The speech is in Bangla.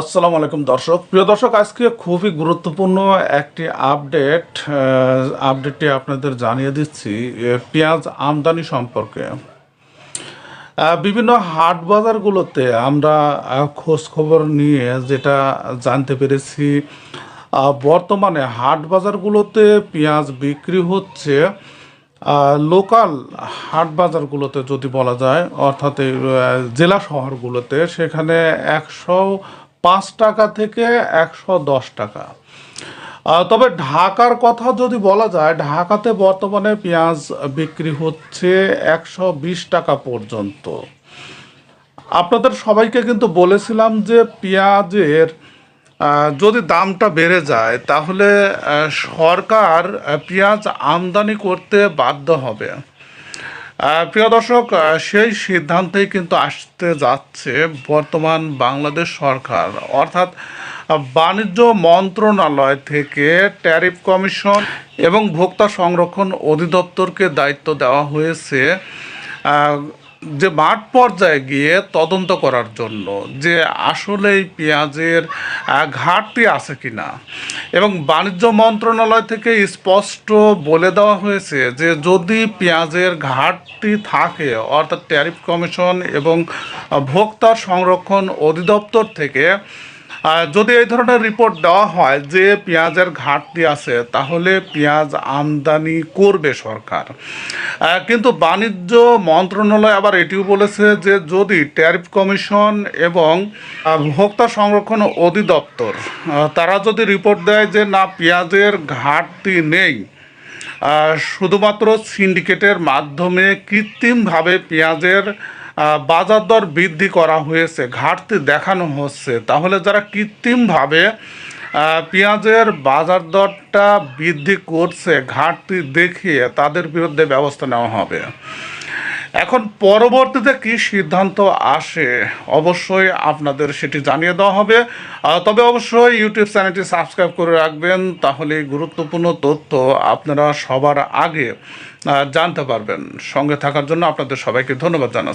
আসসালামু আলাইকুম দর্শক। প্রিয় দর্শক, আজকে খুবই গুরুত্বপূর্ণ একটি আপডেট আপডেটটি আপনাদের জানিয়ে দিচ্ছি পেঁয়াজ আমদানি সম্পর্কে। বিভিন্ন হাট বাজারগুলোতে আমরা খোঁজ খবর নিয়ে যেটা জানতে পেরেছি বর্তমানে হাট বাজারগুলোতে পেঁয়াজ বিক্রি হচ্ছে লোকাল হাট বাজারগুলোতে যদি বলা যায়, অর্থাৎ জেলা শহরগুলোতে, সেখানে একশো পাঁচ টাকা থেকে একশো দশ টাকা। তবে ঢাকার কথা যদি বলা যায়, ঢাকাতে বর্তমানে পেঁয়াজ বিক্রি হচ্ছে একশো বিশ টাকা পর্যন্ত। আপনাদের সবাইকে কিন্তু বলেছিলাম যে পেঁয়াজের যদি দামটা বেড়ে যায়, তাহলে সরকার পেঁয়াজ আমদানি করতে বাধ্য হবে। প্রিয় দর্শক সেই সিদ্ধান্তেই কিন্তু আসতে যাচ্ছে বর্তমান বাংলাদেশ সরকার। অর্থাৎ বাণিজ্য মন্ত্রণালয় থেকে ট্যারিফ কমিশন এবং ভোক্তা সংরক্ষণ অধিদপ্তরকে দায়িত্ব দেওয়া হয়েছে। যে মাঠ পর্যায়ে গিয়ে তদন্ত করার জন্য যে আসলে এই পেঁয়াজের ঘাটতি আছে কি না এবং বাণিজ্য মন্ত্রণালয় থেকে স্পষ্ট বলে দেওয়া হয়েছে যে যদি পেঁয়াজের ঘাটতি থাকে, অর্থাৎ ট্যারিফ কমিশন এবং ভোক্তা সংরক্ষণ অধিদপ্তর থেকে যদি এই ধরনের রিপোর্ট দেওয়া হয় যে পেঁয়াজের ঘাটতি আছে, তাহলে পেঁয়াজ আমদানি করবে সরকার। কিন্তু বাণিজ্য মন্ত্রণালয় আবার এটিও বলেছে যে যদি ট্যারিফ কমিশন এবং ভোক্তা সংরক্ষণ অধিদপ্তর তারা যদি রিপোর্ট দেয় যে না, পেঁয়াজের ঘাটতি নেই শুধুমাত্র সিন্ডিকেটের মাধ্যমে কৃত্রিমভাবে পেঁয়াজের বাজার দর বৃদ্ধি করা হয়েছে, ঘাটতি দেখানো হচ্ছে। তাহলে যারা কৃত্রিমভাবে পেঁয়াজের বাজার দরটা বৃদ্ধি করছে, ঘাটতি দেখিয়ে তাদের বিরুদ্ধে ব্যবস্থা নেওয়া হবে। এখন পরবর্তীতে কি সিদ্ধান্ত আসে? অবশ্যই আপনাদের সেটি জানিয়ে দেওয়া হবে। তবে অবশ্যই ইউটিউব চ্যানেলটি সাবস্ক্রাইব করে রাখবেন তাহলে গুরুত্বপূর্ণ তথ্য আপনারা সবার আগে জানতে পারবেন। সঙ্গে থাকার জন্য আপনাদের সবাইকে ধন্যবাদ জানাচ্ছি।